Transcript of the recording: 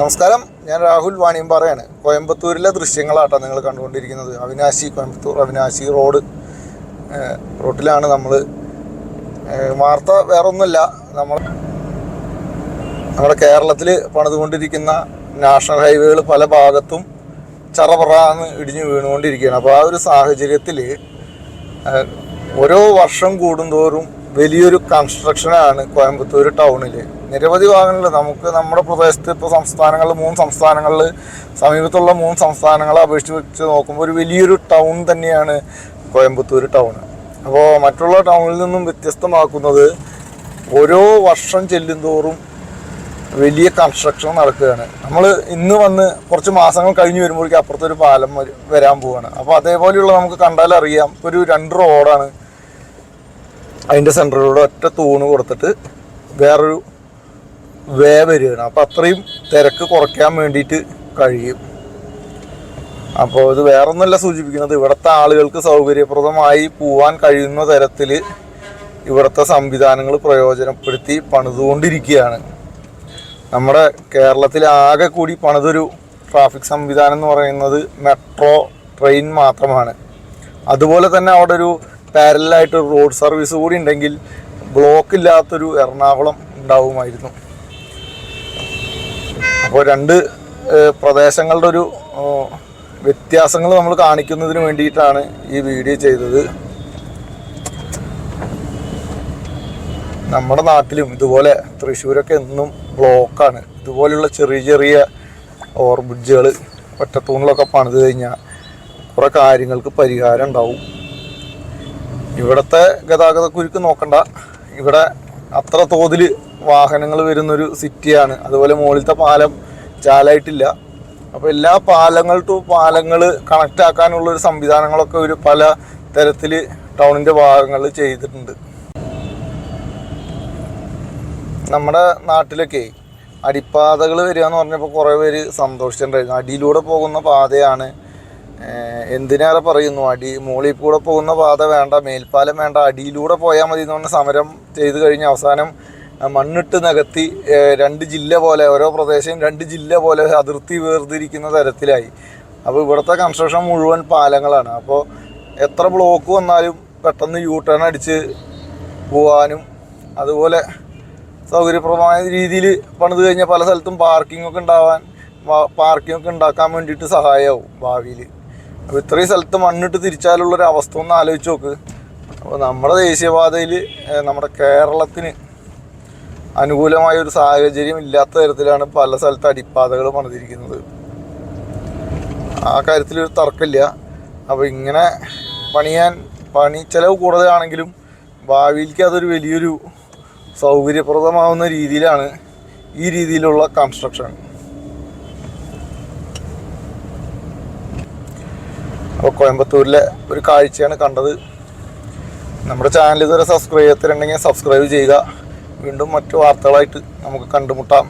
നമസ്കാരം. ഞാൻ രാഹുൽ വാണിയമ്പാറയാണ്. കോയമ്പത്തൂരിലെ ദൃശ്യങ്ങളാട്ടോ നിങ്ങൾ കണ്ടുകൊണ്ടിരിക്കുന്നത്. അവിനാശി കോയമ്പത്തൂർ അവിനാശി റോഡ് റോട്ടിലാണ് നമ്മൾ വാർത്ത വേറൊന്നുമില്ല. നമ്മൾ നമ്മുടെ കേരളത്തിൽ പണിതുകൊണ്ടിരിക്കുന്ന നാഷണൽ ഹൈവേകൾ പല ഭാഗത്തും ചറപറാന്ന് ഇടിഞ്ഞു വീണുകൊണ്ടിരിക്കുകയാണ്. അപ്പോൾ ആ ഒരു സാഹചര്യത്തിൽ ഓരോ വർഷം കൂടുന്തോറും വലിയൊരു കൺസ്ട്രക്ഷനാണ് കോയമ്പത്തൂർ ടൗണിൽ നിരവധി ഭാഗങ്ങളിൽ നമുക്ക് നമ്മുടെ പ്രദേശത്ത് ഇപ്പോൾ സംസ്ഥാനങ്ങളിൽ മൂന്ന് സംസ്ഥാനങ്ങളിൽ സമീപത്തുള്ള മൂന്ന് സംസ്ഥാനങ്ങളെ അപേക്ഷിച്ച് വെച്ച് നോക്കുമ്പോൾ ഒരു വലിയൊരു ടൗൺ തന്നെയാണ് കോയമ്പത്തൂർ ടൗൺ അപ്പോൾ മറ്റുള്ള ടൗണിൽ നിന്നും വ്യത്യസ്തമാക്കുന്നത് ഓരോ വർഷം ചെല്ലുന്തോറും വലിയ കൺസ്ട്രക്ഷൻ നടക്കുകയാണ്. നമ്മൾ ഇന്ന് വന്ന് കുറച്ച് മാസങ്ങൾ കഴിഞ്ഞ് വരുമ്പോഴേക്കും അപ്പുറത്തൊരു പാലം വരാൻ പോവുകയാണ് അപ്പോൾ അതേപോലെയുള്ള നമുക്ക് കണ്ടാലറിയാം ഒരു രണ്ട് റോഡാണ് അതിന്റെ സെന്ററിലൂടെ ഒറ്റ തൂണ് കൊടുത്തിട്ട് വേറൊരു വേ വരികയാണ്. അപ്പോൾ അത്രയും തിരക്ക് കുറയ്ക്കാൻ വേണ്ടിയിട്ട് കഴിയും. അപ്പോൾ ഇത് വേറൊന്നല്ല സൂചിപ്പിക്കുന്നത്. ഇവിടുത്തെ ആളുകൾക്ക് സൗകര്യപ്രദമായി പോവാൻ കഴിയുന്ന തരത്തിൽ ഇവിടുത്തെ സംവിധാനങ്ങൾ പ്രയോജനപ്പെടുത്തി പണിതുകൊണ്ടിരിക്കുകയാണ്. നമ്മുടെ കേരളത്തിൽ ആകെ കൂടി പണിതൊരു ട്രാഫിക് സംവിധാനം എന്ന് പറയുന്നത് മെട്രോ ട്രെയിൻ മാത്രമാണ്. അതുപോലെ തന്നെ അവിടെ ഒരു പാരലായിട്ട് റോഡ് സർവീസ് കൂടി ഉണ്ടെങ്കിൽ ബ്ലോക്ക് ഇല്ലാത്തൊരു എറണാകുളം ഉണ്ടാവുമായിരുന്നു. അപ്പോൾ രണ്ട് പ്രദേശങ്ങളുടെ ഒരു വ്യത്യാസങ്ങൾ നമ്മൾ കാണിക്കുന്നതിന് വേണ്ടിയിട്ടാണ് ഈ വീഡിയോ ചെയ്തത്. നമ്മുടെ നാട്ടിലും ഇതുപോലെ തൃശ്ശൂരൊക്കെ എന്നും ബ്ലോക്കാണ് ഇതുപോലെയുള്ള ചെറിയ ചെറിയ ഓവർബ്രിഡ്ജുകൾ ഒറ്റത്തൂണിലൊക്കെ പണിത് കഴിഞ്ഞാൽ കുറേ കാര്യങ്ങൾക്ക് പരിഹാരം ഉണ്ടാവും. ഇവിടുത്തെ ഗതാഗത കുരുക്ക് നോക്കണ്ട. ഇവിടെ അത്ര തോതിൽ വാഹനങ്ങൾ വരുന്നൊരു സിറ്റിയാണ്. അതുപോലെ മുകളിലത്തെ പാലം ചാലായിട്ടില്ല. അപ്പോൾ എല്ലാ പാലങ്ങൾ ടു പാലങ്ങൾ കണക്റ്റ് ആക്കാനുള്ള ഒരു സംവിധാനങ്ങളൊക്കെ ഒരു പല തരത്തിൽ ടൗണിന്റെ ഭാഗങ്ങളിൽ ചെയ്തിട്ടുണ്ട്. നമ്മുടെ നാട്ടിലൊക്കെ അടിപ്പാതകൾ വരിക എന്ന് പറഞ്ഞപ്പോൾ കുറേ പേര് സന്തോഷിച്ചിട്ടുണ്ടായിരുന്നു. അടിയിലൂടെ പോകുന്ന പാതയാണ് എന്തിനേറെ പറയുന്നു? അടി മുകളിൽ കൂടെ പോകുന്ന പാത വേണ്ട മേൽപ്പാലം വേണ്ട അടിയിലൂടെ പോയാൽ മതി എന്ന് പറഞ്ഞ സമരം ചെയ്തു കഴിഞ്ഞ അവസാനം മണ്ണിട്ട് നികത്തി രണ്ട് ജില്ല പോലെ ഓരോ പ്രദേശവും രണ്ട് ജില്ല പോലെ അതിർത്തി വേർതിരിക്കുന്ന തരത്തിലായി. അപ്പോൾ ഇവിടുത്തെ കൺസ്ട്രക്ഷൻ മുഴുവൻ പാലങ്ങളാണ്. അപ്പോൾ എത്ര ബ്ലോക്ക് വന്നാലും പെട്ടെന്ന് യൂ ടേൺ അടിച്ച് പോവാനും അതുപോലെ സൗകര്യപ്രദമായ രീതിയിൽ പണിത് കഴിഞ്ഞാൽ പല സ്ഥലത്തും പാർക്കിംഗ് ഒക്കെ ഉണ്ടാവാൻ പാർക്കിംഗ് ഒക്കെ ഉണ്ടാക്കാൻ വേണ്ടിയിട്ട് സഹായമാവും ഭാവിയിൽ. അപ്പോൾ ഇത്രയും സ്ഥലത്ത് മണ്ണിട്ട് തിരിച്ചാലുള്ളൊരു അവസ്ഥ ഒന്ന് ആലോചിച്ച് നോക്ക്. അപ്പോൾ നമ്മുടെ ദേശീയപാതയിൽ നമ്മുടെ കേരളത്തിന് അനുകൂലമായ ഒരു സാഹചര്യം ഇല്ലാത്ത തരത്തിലാണ് പല സ്ഥലത്ത് അടിപ്പാതകൾ പണിതിരിക്കുന്നത്. ആ കാര്യത്തിൽ ഒരു തർക്കമില്ല. അപ്പോൾ ഇങ്ങനെ പണിയാൻ പണി ചിലവ് കൂടുതലാണെങ്കിലും ഭാവിയിലേക്ക് അതൊരു വലിയൊരു സൗകര്യപ്രദമാവുന്ന രീതിയിലാണ് ഈ രീതിയിലുള്ള കൺസ്ട്രക്ഷൻ അപ്പോൾ കോയമ്പത്തൂരിലെ ഒരു കാഴ്ചയാണ് കണ്ടത്. നമ്മുടെ ചാനൽ ഇതുവരെ സബ്സ്ക്രൈബ് ചെയ്തിട്ടുണ്ടെങ്കിൽ സബ്സ്ക്രൈബ് ചെയ്യുക. വീണ്ടും മറ്റു വാർത്തകളായിട്ട് നമുക്ക് കണ്ടുമുട്ടാം.